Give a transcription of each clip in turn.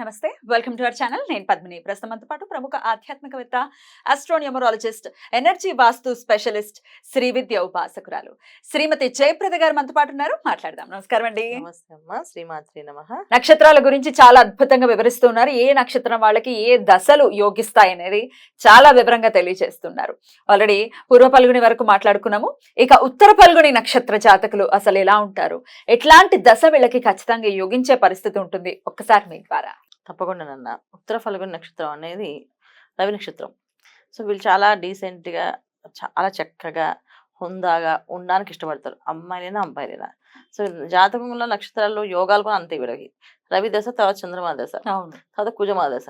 నమస్తే. Welcome to our channel నేను పద్మిని. ప్రస్తుతం పాటు ప్రముఖ ఆధ్యాత్మికవేత్త astronumerologist energy vastu specialist Shri విద్య ఉపాసకురాలు శ్రీమతి జయప్రద గారు మనతో పాటు ఉన్నారు. మాట్లాడదాం. నమస్కారం అండి. శ్రీమాత్రి నమ. నక్షత్రాల గురించి చాలా అద్భుతంగా వివరిస్తున్నారు ఏ నక్షత్రం వాళ్ళకి ఏ దశలు యోగిస్తాయి అనేది చాలా వివరంగా తెలియజేస్తున్నారు. ఆల్రెడీ పూర్వ పల్గుని వరకు మాట్లాడుకున్నాము. ఇక ఉత్తర పల్గుని నక్షత్ర జాతకులు అసలు ఎలా ఉంటారు? ఎట్లాంటి దశ వీళ్ళకి ఖచ్చితంగా యోగించే పరిస్థితి ఉంటుంది? ఒక్కసారి మీ ద్వారా. తప్పకుండా నాన్న. ఉత్తర ఫల్గుని నక్షత్రం అనేది రవి నక్షత్రం. సో వీళ్ళు చాలా decent గా చాలా చక్కగా హుందాగా ఉండడానికి ఇష్టపడతారు. అమ్మాయిలైనా అబ్బాయిలైనా. సో జాతకంలో నక్షత్రాల్లో యోగాలు కూడా అంతే వీళ్ళకి. రవి దశ తర్వాత చంద్రమా దశ. తర్వాత కుజమా దశ.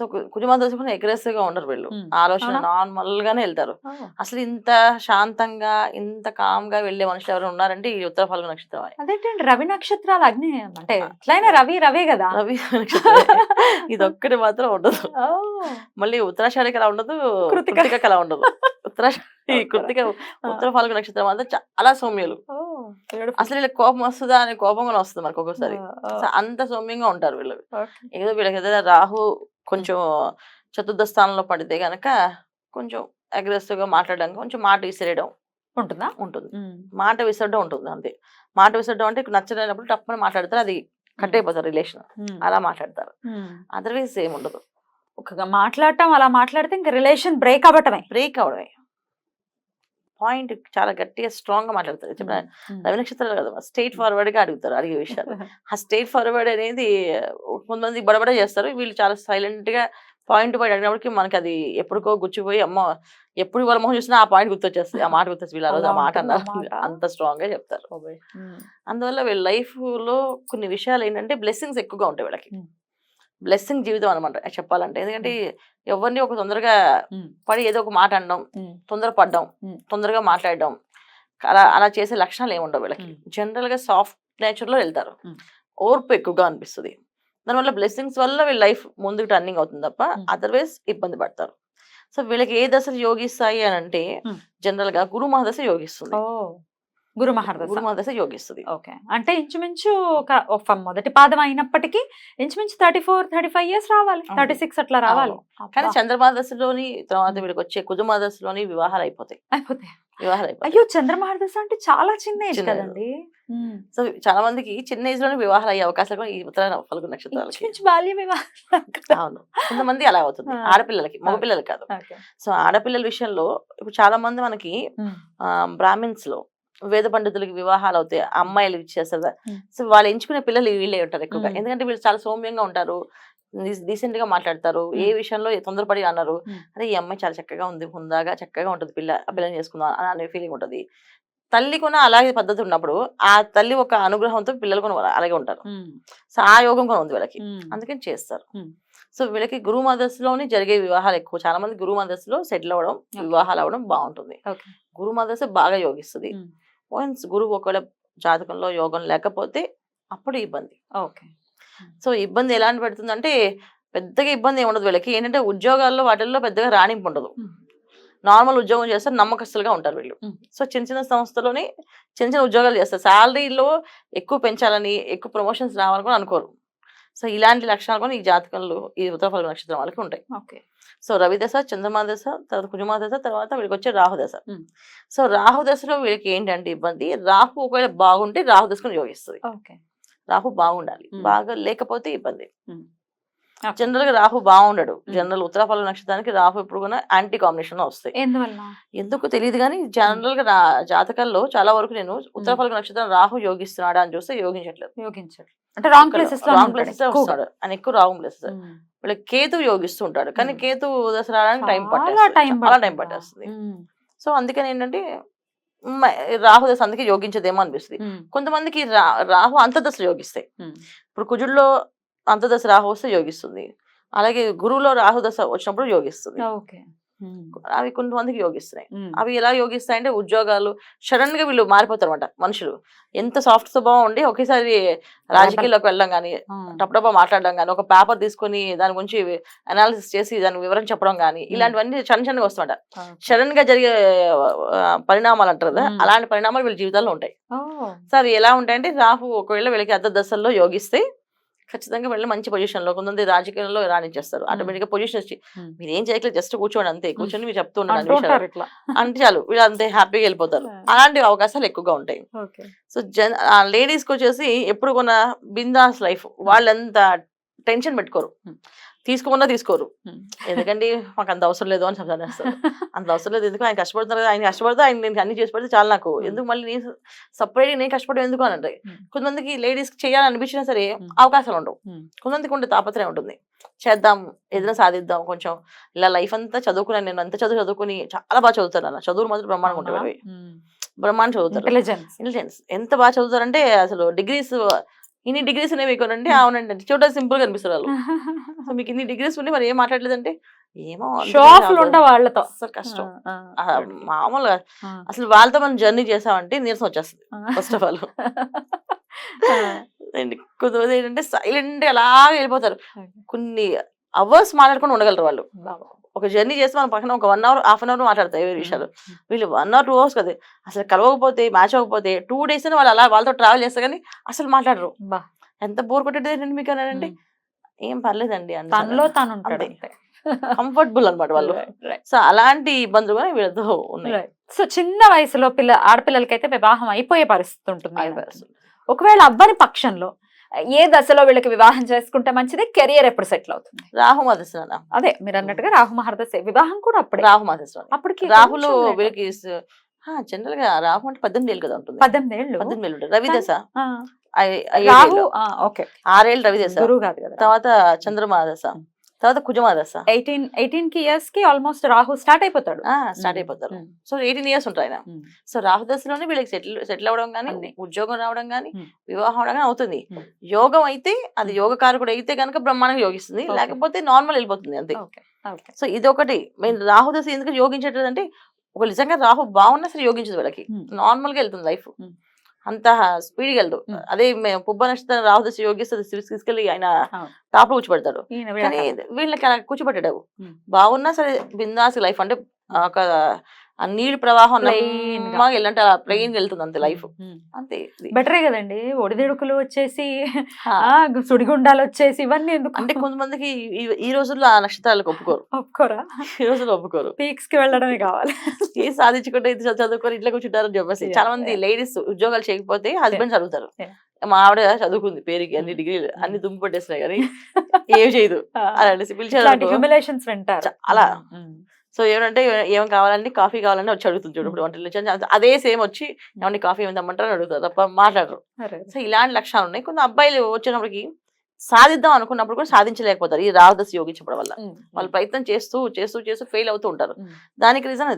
సో కు- కుజమా దశ కూడా aggressive గా ఉండరు వీళ్ళు. ఆలోచన? నార్మల్ గానే వెళ్తారు. అసలు ఇంత శాంతంగా ఇంత కామ్గా వెళ్ళే మనుషులు ఎవరు ఉన్నారంటే ఈ ఉత్తర ఫల్గు నక్షత్రం అదేంటండి? రవి నక్షత్రాలు అగ్ని అంటే ఎట్లయినా రవి రవే కదా? రవి నక్షత్రం ఇది ఒక్కటి మాత్రం ఉండదు. మళ్ళీ ఉత్తరాషాఢికి అలా ఉండదు కృతిక. అలా ఉండదు. ఉత్తరాషాఢి కృతిక ఉత్తర ఫాల్గు నక్షత్రం అంతా చాలా సౌమ్యులు. అసలు వీళ్ళకి కోపం వస్తుందా అనే కోపం కూడా వస్తుంది మనకు ఒక్కొక్కసారి అంత సౌమ్యంగా ఉంటారు వీళ్ళు. ఏదో వీళ్ళకి ఏదైనా రాహు కొంచెం చతుర్థ స్థానంలో పడితే గనక కొంచెం అగ్రెసివ్గా మాట్లాడడం కొంచెం మాట విసిరేయడం ఉంటుందా? ఉంటుంది. మాట విసరడం ఉంటుంది అంతే. మాట విసరడం అంటే నచ్చలేనప్పుడు టప్పని మాట్లాడతారు అది కట్ అయిపోతారు రిలేషన్. అలా మాట్లాడతారు. అదర్వైజ్ ఏం ఉండదు ఒక మాట్లాడటం అలా మాట్లాడితే ఇంకా రిలేషన్ బ్రేక్ అవ్వటమే. బ్రేక్ అవడమే పాయింట్ చాలా గట్టిగా స్ట్రాంగ్గా మాట్లాడతారు. రవి నక్షత్రాలు కదా స్ట్రైట్ ఫార్వర్డ్గా అడుగుతారు అడిగే విషయాలు. ఆ స్ట్రైట్ ఫార్వర్డ్ అనేది కొంతమంది బడబడ చేస్తారు. వీళ్ళు చాలా సైలెంట్గా పాయింట్ పాయింట్ అడిగినప్పటికి మనకి అది ఎప్పటికో గుచ్చిపోయి అమ్మ ఎప్పుడు వాళ్ళ మొహం చూసినా ఆ పాయింట్ గుర్తొచ్చేస్తుంది. ఆ మాట గుర్తొచ్చి వీళ్ళు ఆ రోజు ఆ మాట అన్నారు? అంత స్ట్రాంగ్గా చెప్తారు అందువల్ల వీళ్ళ లైఫ్లో కొన్ని విషయాలు ఏంటంటే బ్లెస్సింగ్స్ ఎక్కువగా ఉంటాయి వీళ్ళకి. బ్లెస్సింగ్ జీవితం అనమాట చెప్పాలంటే ఎందుకంటే ఎవరిని ఒక తొందరగా పడి ఏదో ఒక మాట అనడం ఉమ్, తొందరపడడం Hmm. తొందరగా మాట్లాడడం అలా అలా చేసే లక్షణాలు ఏమి ఉండవు వీళ్ళకి Hmm. జనరల్గా సాఫ్ట్ నేచర్లో వెళ్తారు. ఓర్పు ఎక్కువగా అనిపిస్తుంది దానివల్ల బ్లెస్సింగ్స్ వల్ల వీళ్ళ లైఫ్ ముందుకు టర్నింగ్ అవుతుంది తప్ప. అదర్వైజ్ ఇబ్బంది పడతారు సో వీళ్ళకి ఏ దశలు యోగిస్తాయి అని అంటే. జనరల్గా గురు మహాదశ యోగిస్తుంది గురు మహర్దశ గురు మహాదశ యోగిస్తుంది. ఓకే. అంటే ఇంచుమించు ఒక మొదటి పాదం అయినప్పటికీ ఇంచుమించు thirty four thirty five years రావాలి. థర్టీ సిక్స్ అట్లా రావాలి. కానీ చంద్రమాదశలోని తర్వాత. వీళ్ళకి వచ్చే కుజమాదశలోని వివాహాలు అయిపోతాయి. అయిపోతాయి వివాహాలు అయిపోతాయి అయ్యో! చంద్రమహర్దశ అంటే చాలా చిన్న ఏజ్. కదండి. సో చాలా మందికి చిన్న ఏజ్లోనే వివాహాలు అయ్యే అవకాశాలు కూడా ఈ ఉత్తర ఫల్గు నక్షత్రాలకి. ఇంచుమించు బాల్య వివాహం కదా. అవును. కొంతమంది అలా అవుతుంది. ఆడపిల్లలకి మగపిల్లలకి కాదు. సో ఆడపిల్లల విషయంలో ఇప్పుడు చాలా మంది మనకి బ్రాహ్మిన్స్లో వేద పండితులకి వివాహాలు అవుతాయి అమ్మాయిలు ఇచ్చేస్తారు. సో వాళ్ళు ఎంచుకునే పిల్లలు వీళ్ళే ఉంటారు ఎక్కువగా. ఎందుకంటే వీళ్ళు చాలా సౌమ్యంగా ఉంటారు డీసెంట్గా మాట్లాడతారు ఏ. విషయంలో తొందరపడి అన్నారు. అరే ఈ అమ్మాయి చాలా చక్కగా ఉంది హుందాగా చక్కగా ఉంటుంది పిల్ల ఆ పిల్లని చేసుకుందాం అని అనే ఫీలింగ్ ఉంటుంది తల్లి కూడా అలాగే పద్ధతి ఉన్నప్పుడు ఆ తల్లి ఒక అనుగ్రహంతో పిల్లలు కూడా అలాగే ఉంటారు సో ఆ యోగం కూడా ఉంది వీళ్ళకి. అందుకని చేస్తారు. సో వీళ్ళకి గురు మదస్సులోని జరిగే వివాహాలు ఎక్కువ చాలా మంది గురు మదస్సులో సెటిల్ అవ్వడం. వివాహాలు అవ్వడం బాగుంటుంది. గురు మదస్సు బాగా యోగిస్తుంది. వన్స్ గురువు ఒకవేళ జాతకంలో యోగం లేకపోతే అప్పుడు ఇబ్బంది. ఓకే. సో ఇబ్బంది ఎలాంటి పెడుతుందంటే పెద్దగా ఇబ్బంది ఏమి ఉండదు వీళ్ళకి. ఏంటంటే ఉద్యోగాల్లో వాటిల్లో పెద్దగా రాణింపు ఉండదు. నార్మల్ ఉద్యోగం చేస్తారు నమ్మకస్తులుగా ఉంటారు వీళ్ళు. సో చిన్న చిన్న సంస్థలోని చిన్న చిన్న ఉద్యోగాలు చేస్తారు. శాలరీలో ఎక్కువ పెంచాలని ఎక్కువ ప్రమోషన్స్ రావాలని కూడా అనుకోరు. సో ఇలాంటి లక్షణాలు కూడా ఈ జాతకంలో ఈ ఉత్తరఫల నక్షత్రం వాళ్ళకి ఉంటాయి. ఓకే. సో రవి దశ చంద్రమా దశ తర్వాత కుజమా దశ తర్వాత వీళ్ళకి వచ్చే రాహు దశ. Hmm. సో రాహు దశలో వీళ్ళకి ఏంటంటే ఇబ్బంది? రాహు ఒకవేళ బాగుంటే రాహు దశకుని యోగిస్తుంది. ఓకే. రాహు బాగుండాలి. బాగా లేకపోతే ఇబ్బంది. జనరల్గా రాహు బాగుండడు Hmm. జనరల్ ఉత్తరాఫల నక్షత్రానికి రాహు ఎప్పుడు కూడా యాంటీ కాంబినేషన్ వస్తాయి. ఎందుకు తెలియదు కానీ జనరల్గా రా- జాతకాల్లో చాలా వరకు నేను ఉత్తరాఫల నక్షత్రం రాహు యోగిస్తున్నాడా అని చూస్తే యోగించట్లేదు. అంటే రాంగ్ ప్లేసెస్ రాంగ్ ప్లేసెస్ వస్తాడు. ఆయన ఎక్కువ రాంగ్ ప్లేసెస్. వీళ్ళకి కేతు యోగిస్తూ ఉంటాడు కానీ Hmm. కేతు దశ రావడానికి టైం పట్టేస్తుంది. టైం చాలా టైం? పట్టేస్తుంది. సో అందుకని ఏంటంటే రాహు దశ అందుకే యోగించదేమో అనిపిస్తుంది. కొంతమందికి రాహు అంతర్దశలు యోగిస్తాయి. ఇప్పుడు కుజుల్లో అంతర్దశ రాహు వస్తే యోగిస్తుంది. అలాగే గురువులో రాహు దశ వచ్చినప్పుడు యోగిస్తుంది. అవి కొంతమందికి యోగిస్తున్నాయి. అవి ఎలా యోగిస్తాయంటే ఉద్యోగాలు సడన్గా వీళ్ళు మారిపోతారు అనమాట మనుషులు. ఎంత సాఫ్ట్ స్వభావం ఉండి ఒకేసారి రాజకీయాల్లోకి వెళ్ళడం కానీ టపటపా మాట్లాడడం కానీ ఒక పేపర్ తీసుకొని దాని గురించి అనాలిసిస్ చేసి దాని వివరం చెప్పడం కానీ ఇలాంటివన్నీ చిన్న చిన్నగా వస్తుంట ఓకే. సడన్గా జరిగే పరిణామాలు అంటారు కదా. అలాంటి పరిణామాలు వీళ్ళ జీవితాల్లో ఉంటాయి. సో అవి ఎలా ఉంటాయంటే రాహు ఒకవేళ వీళ్ళకి అర్ధ దశల్లో యోగిస్తే ఖచ్చితంగా వెళ్ళి మంచి పొజిషన్లో కొంతమంది రాజకీయాల్లో రాణించేస్తారు. ఆటోమేటిక్గా పొజిషన్ వచ్చి. మీరు ఏం చేయట్లేదు జస్ట్ కూర్చోండి అంతే కూర్చొని మీరు చెప్తూ ఉండండి అంటూ చాలు వీళ్ళు అంతే హ్యాపీగా వెళ్ళిపోతారు. అలాంటి అవకాశాలు ఎక్కువగా ఉంటాయి. సో జన్ లేడీస్కి వచ్చేసి ఎప్పుడు కొన్న బిందాస్ లైఫ్ వాళ్ళంత టెన్షన్ పెట్టుకోరు. తీసుకోకుండా తీసుకోరు. ఉమ్. ఎందుకంటే మాకు అంత అవసరం లేదు అని చెప్తానేస్తారు అంత అవసరం లేదు. ఎందుకు? ఆయన కష్టపడుతున్నారు కదా ఆయన కష్టపడితే ఆయన నేను అన్ని చేసి పెడితే చాలు నాకు. ఎందుకు మళ్ళీ నేను సపరేట్ నేను కష్టపడడం ఎందుకు అని అంటే. కొంతమందికి లేడీస్ చేయాలని అనిపించినా సరే. అవకాశాలు ఉండవు. కొంతమందికి ఉండే తాపత్రయం ఉంటుంది. చేద్దాం ఏదైనా సాధిద్దాం కొంచెం ఇలా లైఫ్ అంతా చదువుకున్నాను నేను అంత చదువు చదువుకుని చాలా బాగా చదువుతాను అన్న. చదువులు మాత్రం బ్రహ్మాండంగా ఉంటాయి. బ్రహ్మాండం చదువుతారు. ఇంటెలిజెన్స్ ఇంటెలిజెన్స్ ఎంత బాగా చదువుతారంటే అసలు డిగ్రీస్ ఇన్ని డిగ్రీస్ ఉన్నాయి మీకు అంటే అవునండి చూడడానికి సింపుల్గా అనిపిస్తారు వాళ్ళు సో మీకు ఇన్ని డిగ్రీస్ ఉండి మరి ఏం మాట్లాడలేదంటే ఏమో ఉంటా వాళ్ళతో అస్సలు కష్టం మామూలుగా. అసలు వాళ్ళతో మనం జర్నీ చేసామంటే నీరసం వచ్చేస్తుంది. First of all. కొంతమంది ఏంటంటే సైలెంట్ అలా వెళ్ళిపోతారు. కొన్ని అవర్స్ మాట్లాడుకొని ఉండగలరు వాళ్ళు. ఒక జర్నీ చేస్తే మనం పక్కన ఒక one hour half an hour మాట్లాడతాయి వేరే విషయాలు. వీళ్ళు వన్ అవర్ టూ అవర్స్ కదా. అసలు కలవకపోతే మ్యాచ్ అవ్వకపోతే టూ డేస్ వాళ్ళు అలా వాళ్ళతో ట్రావెల్ చేస్తారు కానీ అసలు మాట్లాడరు. ఎంత బోర్ కొట్టేది మీకు ఉమ్. ఏం పర్లేదండి తనలో తాను ఉంటాడు అంతే. కంఫర్టబుల్ అన్నమాట వాళ్ళు. సో అలాంటి ఇబ్బందులు కూడా వీళ్ళతో ఉన్నాయి. సో చిన్న వయసులో పిల్ల ఆడపిల్లలకైతే వివాహం అయిపోయే పరిస్థితి ఉంటుంది. ఒకవేళ అవ్వని పక్షంలో ఏ దశలో వీళ్ళకి వివాహం చేసుకుంటే మంచిది? కెరియర్ ఎప్పుడు సెటిల్ అవుతుంది? రాహు మధుసూదన అదే మీరు అన్నట్టుగా రాహు మహర్దశ వివాహం కూడా అప్పుడే. రాహు మధుసూదన అప్పటికి రాహులు. వీళ్ళకి జనరల్గా రాహు అంటే పద్దెనిమిది ఏళ్ళు కదా ఉంటుంది. పద్దెనిమిది ఏళ్ళు? పద్దెనిమిది ఏళ్ళు ఉంటుంది. రవి దశ ఆ, ఐ- ఐ- రాహు ఏడేళ్ళు. ఆ, ఓకే. ఆరేళ్ళు రవి దశ గురువు కాదు కదా. తర్వాత చంద్రమా దశ తర్వాత కుజమా దశ ఎయిటీన్ ఎయిటీన్కి ఇయర్స్కి ఆల్మోస్ట్ రాహు స్టార్ట్ అయిపోతాడు start um, so eighteen years ఉంటాయి ఆయన. సో రాహు దశలోనే వీళ్ళకి సెటిల్ సెటిల్ అవ్వడం కానీ. ఉద్యోగం రావడం కానీ ఉమ్. వివాహం అవడం కానీ అవుతుంది ఉమ్. యోగం అయితే అది. యోగ కారకుడు అయితే కనుక బ్రహ్మాండంగా యోగిస్తుంది. లేకపోతే నార్మల్ వెళ్ళిపోతుంది అంతే సో ఇది ఒకటి మెయిన్ రాహు దశ ఎందుకు యోగించట్లేదు అంటే ఒక నిజంగా రాహు బాగున్నా సరే యోగించదు వీళ్ళకి. నార్మల్గా వెళ్తుంది లైఫ్. అంత స్పీడ్ వెళ్దు. అదే మే- పుబ్బ నక్షత్రం రాహు దశ యోగిస్తుంది తీసుకెళ్ళి ఆయన. టాప్లో కూర్చోబెడతాడు కానీ వీళ్ళకి అలా కూర్చోబెట్టాడు. బాగున్నా సరే బిందాస్ లైఫ్ అంటే ఒక ఆ నీళ్ళు ప్రవాహం వెళ్ళంటే అలా ప్లెయిన్ వెళ్తుంది అంతే లైఫ్. అంతే. బెటరే కదండి? ఒడిదుడుకులు వచ్చేసి సుడిగుండాలు వచ్చేసి ఇవన్నీ ఎందుకు? అంటే కొంతమందికి ఈ- ఈ రోజుల్లో ఆ నక్షత్రాలకు ఒప్పుకోరు. ఒప్పుకోరా? ఈ రోజుల్లో ఒప్పుకోరు. పీక్స్కి వెళ్ళడమే కావాలి. ఏ సాధించుకుంటే ఇది చదువు- చదువుకొని ఇట్లా కూర్చుంటారని చెప్పేసి చాలా మంది. లేడీస్ ఉద్యోగాలు చేయకపోతే హస్బెండ్ చదువుతారు. మా ఆవిడ చదువుకుంది పేరుకి అన్ని Mm. డిగ్రీలు Mm. అన్ని దుమ్ము పట్టేసినాయి కానీ ఏం చేయదు. అలా అనేసి పిలిచారు చాలా. సో ఏమంటే ఏం కావాలండి? కాఫీ కావాలని వచ్చి అడుగుతుంది చూడు ఇప్పుడు వంటలు అదే సేమ్ వచ్చి ఏమంటే కాఫీ ఏమి తెమ్మంటారు? అడుగుతారు తప్ప మాట్లాడరు. సో ఇలాంటి లక్షణాలు ఉన్నాయి. కొంత అబ్బాయిలు వచ్చినప్పటికి సాధిద్దాం అనుకున్నప్పుడు కూడా సాధించలేకపోతారు. ఈ రాహుదశ యోగించడం వల్ల. వాళ్ళు ప్రయత్నం చేస్తూ చేస్తూ చేస్తూ ఫెయిల్ అవుతూ ఉంటారు. దానికి రీజన్ అదే.